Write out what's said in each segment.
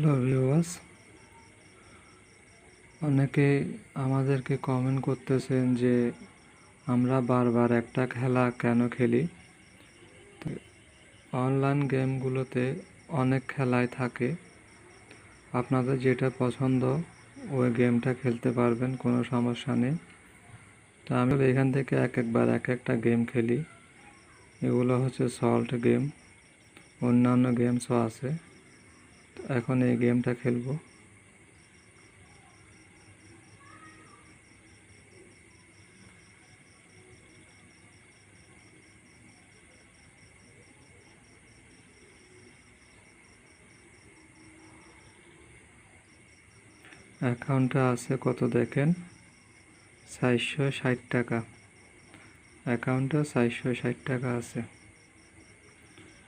Hello viewers অনেকে আমাদেরকে comment করতেছেন যে, আমরা বারবার একটা খেলা কেন খেলি? অনলাইন গেমগুলোতে অনেক খেলাই থাকে। আপনাদের যেটা পছন্দ, ওই গেমটা খেলতে পারবেন, কোনো সমস্যা নেই। তো, আমি এখান থেকে এক একবার এক একটা গেম খেলি। এগুলো হচ্ছে সল্ট গেম অন্যান্য গেমসও আছে। এখন এই গেমটা খেলব। অ্যাকাউন্টে আছে কত দেখেন? চারশো ষাট টাকা। অ্যাকাউন্টে চারশো ষাট টাকা আছে।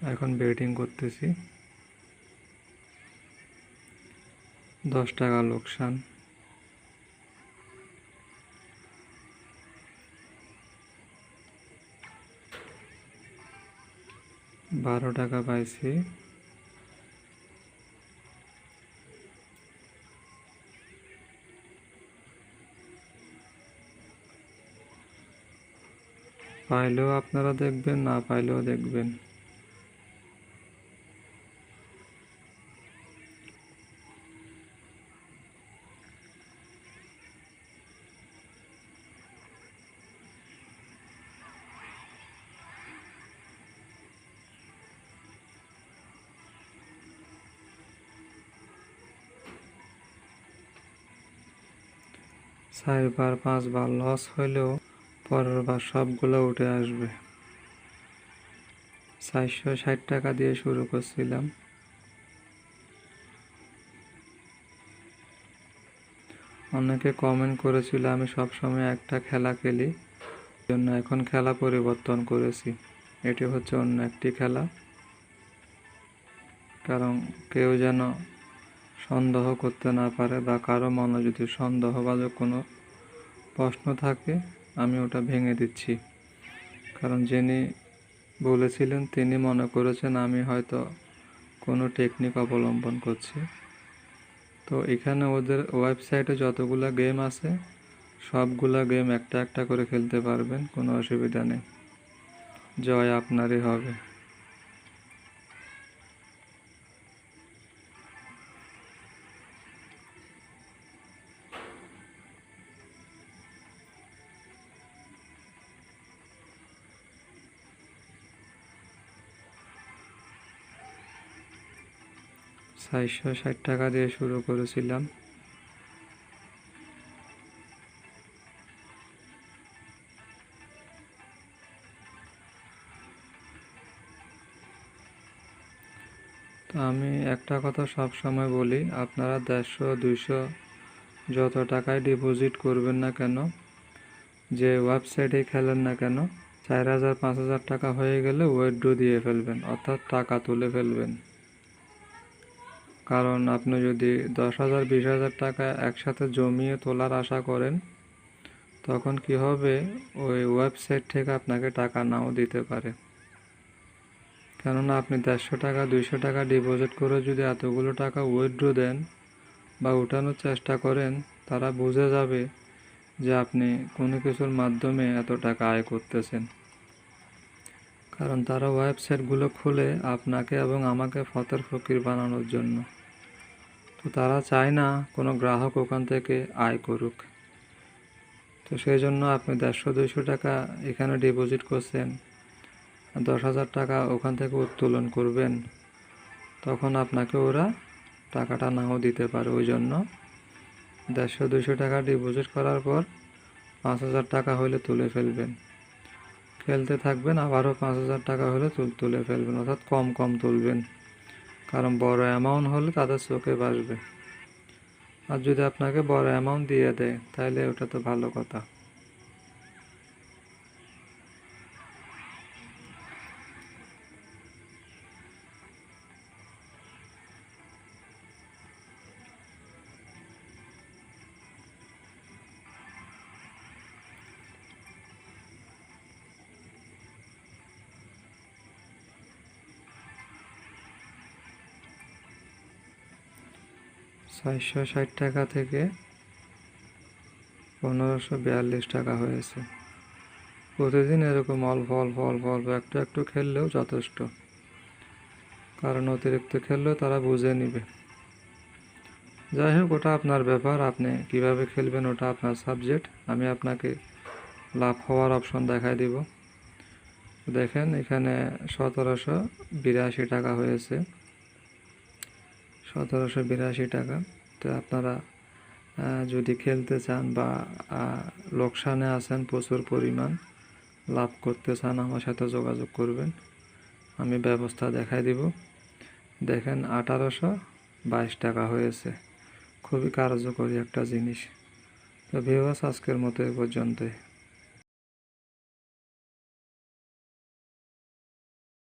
এখন বেটিং করতেছি। দশ টাকা লোকসান। বারো টাকা পাইছি। পাইলেও আপনারা দেখবেন না পাইলেও দেখবেন। চারবার পাঁচবার লস হইলেও পরের বার সবগুলো উঠে আসবে। চারশো ষাট টাকা দিয়ে শুরু করছিলাম। অনেকে কমেন্ট করেছিল, আমি সবসময় একটা খেলা খেলি, জন্য এখন খেলা পরিবর্তন করেছি। এটি হচ্ছে অন্য একটি খেলা। কারণ কেউ যেন সন্দেহ করতে না পারে বা কারও মনে যদি সন্দেহবাদক কোনো প্রশ্ন থাকে, আমি ওটা ভেঙে দিচ্ছি। কারণ যিনি বলেছিলেন, তিনি মনে করেছেন আমি হয়তো কোনো টেকনিক অবলম্বন করছি। তো এখানে ওদের ওয়েবসাইটে যতগুলো গেম আছে, সবগুলা গেম একটা একটা করে খেলতে পারবেন, কোনো অসুবিধা নেই। জয় আপনারই হবে। চারশো ষাট টাকা দিয়ে শুরু করেছিলাম। তো আমি একটা কথা সব সময় বলি, আপনারা দেড়শো, দুইশো যত টাকায় ডিপোজিট করবেন না কেন, যে ওয়েবসাইটে খেলেন না কেন, চার হাজার, পাঁচ হাজার টাকা হয়ে গেলে উইথড্র দিয়ে ফেলবেন, অর্থাৎ টাকা তুলে ফেলবেন। কারণ আপনি যদি দশ হাজার, বিশ হাজার টাকা একসাথে জমিয়ে তোলার আশা করেন, তখন কি হবে? ওই ওয়েবসাইট থেকে আপনাকে টাকা নাও দিতে পারে। কেননা আপনি দেড়শো টাকা, দুইশো টাকা ডিপোজিট করে যদি এতগুলো টাকা উইথড্র দেন বা উঠানোর চেষ্টা করেন, তারা বুঝে যাবে যে আপনি কোনো কিছুর মাধ্যমে এত টাকা আয় করতেছেন। কারণ তারা ওয়েবসাইটগুলো খুলে আপনাকে এবং আমাকে ফতের ফকির বানানোর জন্য। তো তারা চায় না কোনো গ্রাহক ওখান থেকে আয় করুক। তো সেই জন্য আপনি দেড়শো, দুইশো টাকা এখানে ডিপোজিট করছেন, দশ হাজার টাকা ওখান থেকে উত্তোলন করবেন, তখন আপনাকে ওরা টাকাটা নাও দিতে পারে। ওই জন্য দেড়শো, দুইশো টাকা ডিপোজিট করার পর পাঁচ হাজার টাকা হলে তুলে ফেলবেন। খেলতে থাকবেন, আবারও পাঁচ হাজার টাকা হলে তুলে ফেলবেন, অর্থাৎ কম কম তুলবেন। কারণ বড় অ্যামাউন্ট হলে তাদের চোখে বাসবে। আর যদি আপনাকে বড় অ্যামাউন্ট দিয়ে দেয়, তাহলে ওটা তো ভালো কথা। চারশো ষাট টাকা থেকে পনেরোশো বিয়াল্লিশ টাকা হয়েছে। প্রতিদিন এরকম অল্প অল্প অল্প অল্প একটু একটু খেললেও যথেষ্ট। কারণ অতিরিক্ত খেললেও তারা বুঝে নিবে। যাই হোক ওটা আপনার ব্যাপার। আপনি কীভাবে খেলবেন ওটা আপনার সাবজেক্ট। আমি আপনাকে লাভ হওয়ার অপশন দেখাই দিব। দেখেন, এখানে সতেরোশো বিরাশি টাকা হয়েছে। সতেরোশো বিরাশি টাকা। তো আপনারা যদি খেলতে চান বা লোকসানে আছেন, প্রচুর পরিমাণ লাভ করতে চান, আমার সাথে যোগাযোগ করবেন। আমি ব্যবস্থা দেখাই দিব। দেখেন, আঠারোশো বাইশ টাকা হয়েছে। খুবই কার্যকরী একটা জিনিস। তো ভিউয়ার্স আজকের মতো এ পর্যন্তই।